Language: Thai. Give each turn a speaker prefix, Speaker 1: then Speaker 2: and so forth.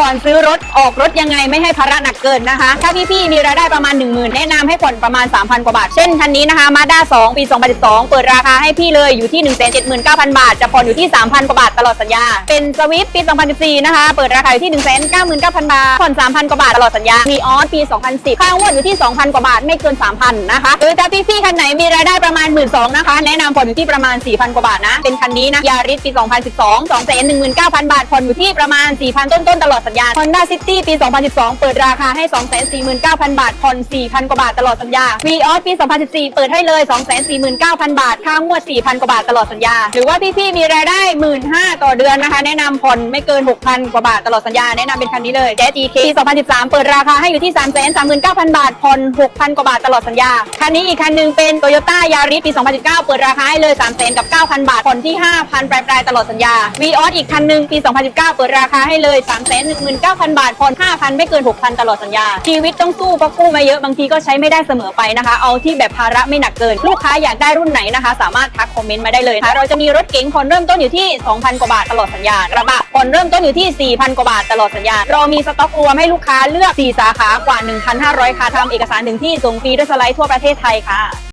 Speaker 1: ก่อนซื้อรถออกรถยังไงไม่ให้ภาระหนักเกินนะคะ ถ้าพี่ๆมีรายได้ประมาณ 1 0,000 แนะนำให้ผ่อนประมาณ 3,000 กว่าบาท เช่นคันนี้นะคะมาด้า2 ปี 2012 เปิดราคาให้พี่เลยอยู่ที่ 179,000 บาท จะผ่อนอยู่ที่ 3,000 กว่าบาทตลอดสัญญา เป็นสวิฟปี 2014 นะคะ เปิดราคาอยู่ที่ 199,000 บาท ผ่อน 3,000 กว่าบาทตลอดสัญญามีออสปี 2010 ค่างวดอยู่ที่ 2,000 กว่าบาทไม่เกิน 3,000 นะคะหรือถ้าพี่ๆคันไหนมีรายได้ประมาณ 12,000นะคะ แนะนำผ่อนอยู่ที่ประมาณ 4,000 กว่าบาทนะ เป็นคันนี้นะยาริสปี 2012 219,000 บาท ผ่อนอยู่ที่ประมาณ 4,000 ต้นๆตลอดสัญญา Honda City ปี 2012 เปิดราคาให้ 249,000 บาท ผ่อน 4,000 กว่าบาทตลอดสัญญา v ีออสปี 2014 เปิดให้เลย 249,000 บาท ค่างวด 4,000 กว่าบาทตลอดสัญญา หรือว่าพี่ๆ มีรายได้ 15,000ต่อเดือนนะคะ แนะนำผ่อนไม่เกิน 6,000 กว่าบาทตลอดสัญญา แนะนำเป็นคันนี้เลย JGK ปี 2013 เปิดราคาให้อยู่ที่ 339,000 บาท ผ่อน 6,000 กว่าบาทตลอดสัญญา คันนี้อีกคันหนึงเป็น Toyota Yaris ปี 2019 เปิดราคาให้เลย300,000กับ9,000 บาท ผ่อนที่ 5,000 ปลายๆ ตลอดสัญญา v ีออสอีกคันหนึงปี 2019 เปิดราคาให้เลย19,000 บาทผ่อน5,000 ไม่เกิน 6,000 ตลอดสัญญา ชีวิตต้องสู้เพราะกู้มาเยอะบางทีก็ใช้ไม่ได้เสมอไปนะคะ เอาที่แบบภาระไม่หนักเกิน ลูกค้าอยากได้รุ่นไหนนะคะ สามารถทักคอมเมนต์มาได้เลยนะคะเราจะมีรถเก๋งผ่อนเริ่มต้นอยู่ที่ 2,000 กว่าบาทตลอดสัญญากระบะผ่อนเริ่มต้นอยู่ที่ 4,000 กว่าบาทตลอดสัญญา เรามีสต็อกรวมให้ลูกค้าเลือก 4 สาขากว่า 1,500ค่ะทำเอกสารถึงที่ส่งฟรีด้วยสไลด์ทั่วประเทศไทยค่ะ